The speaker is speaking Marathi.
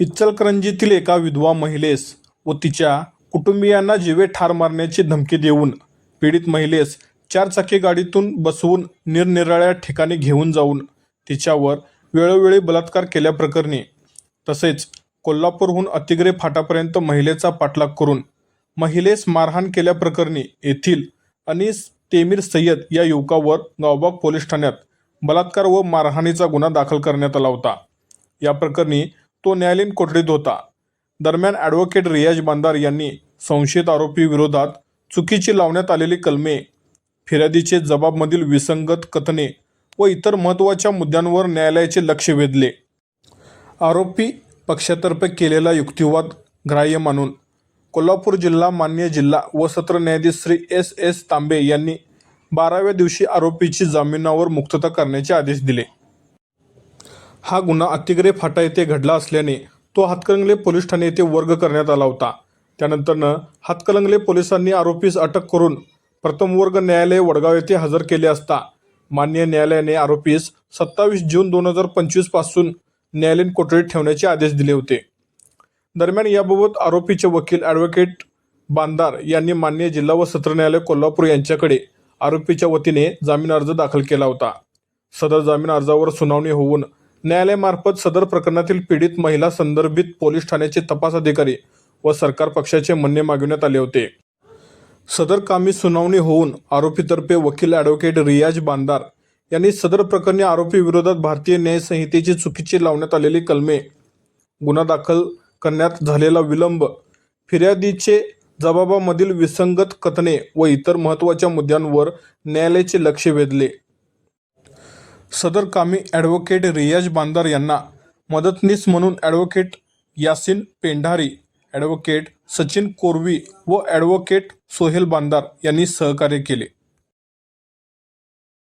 इचलकरंजीतील एका विधवा महिलेस व तिच्या कुटुंबियांना जीवे ठार मारण्याची धमकी देऊन पीडित महिलेस चारचाकी गाडीतून बसवून निरनिराळ्या ठिकाणी घेऊन जाऊन तिच्यावर वेळोवेळी बलात्कार केल्याप्रकरणी तसेच कोल्हापूरहून अतिग्रे फाटापर्यंत महिलेचा पाठलाग करून महिलेस मारहाण केल्याप्रकरणी येथील अनिस तेमीर सय्यद या युवकावर गावबाग पोलीस ठाण्यात बलात्कार व मारहाणीचा गुन्हा दाखल करण्यात आला होता. या प्रकरणी तो न्यायालयीन कोठडीत होता. दरम्यान ॲडव्होकेट रियाज बांदार यांनी संशयित आरोपी विरोधात चुकीची लावण्यात आलेली कलमे फिर्यादीचे जबाबमधील विसंगत कथने व इतर महत्त्वाच्या मुद्द्यांवर न्यायालयाचे लक्ष वेधले. आरोपी पक्षातर्फे केलेला युक्तिवाद ग्राह्य मानून कोल्हापूर जिल्हा मान्य जिल्हा व सत्र न्यायाधीश श्री एस एस तांबे यांनी बाराव्या दिवशी आरोपीची जामिनावर मुक्तता करण्याचे आदेश दिले. हा गुन्हा अतिग्रे फाटा येथे घडला असल्याने तो हातकणंगले पोलीस ठाणे येथे वर्ग करण्यात आला होता. त्यानंतरनं हातकलंगले पोलिसांनी आरोपीस अटक करून प्रथम वर्ग न्यायालय वडगाव येथे हजर केले असता मान्य न्यायालयाने आरोपीस सत्तावीस जून दोन हजार पंचवीसपासून न्यायालयीन कोठडीत ठेवण्याचे आदेश दिले होते. दरम्यान याबाबत आरोपीचे वकील ॲडव्होकेट बांदार यांनी मान्य जिल्हा व सत्र न्यायालय कोल्हापूर यांच्याकडे आरोपीच्या वतीने जामीन अर्ज दाखल केला होता. सदर जामीन अर्जावर सुनावणी होऊन न्यायालयामार्फत सदर प्रकरणातील पीडित महिला संदर्भित पोलीस ठाण्याचे तपास अधिकारी व सरकार पक्षाचे म्हणणे मागविण्यात आले होते. सदर कामी सुनावणी होऊन आरोपीतर्फे वकील ॲडव्होकेट रियाज बांदार यांनी सदर प्रकरणी आरोपी विरोधात भारतीय न्यायसंहितेची चुकीची लावण्यात आलेली कलमे गुन्हा दाखल करण्यात झालेला विलंब फिर्यादीचे जबाबामधील विसंगत कथने व इतर महत्त्वाच्या मुद्द्यांवर न्यायालयाचे लक्ष वेधले. सदर कामी ॲडव्होकेट रियाज बांदार यांना मदतनीस म्हणून ॲडव्होकेट यासिन पेंढारी ॲडव्होकेट सचिन कोरवी व ॲडव्होकेट सोहेल बांदार यांनी सहकार्य केले.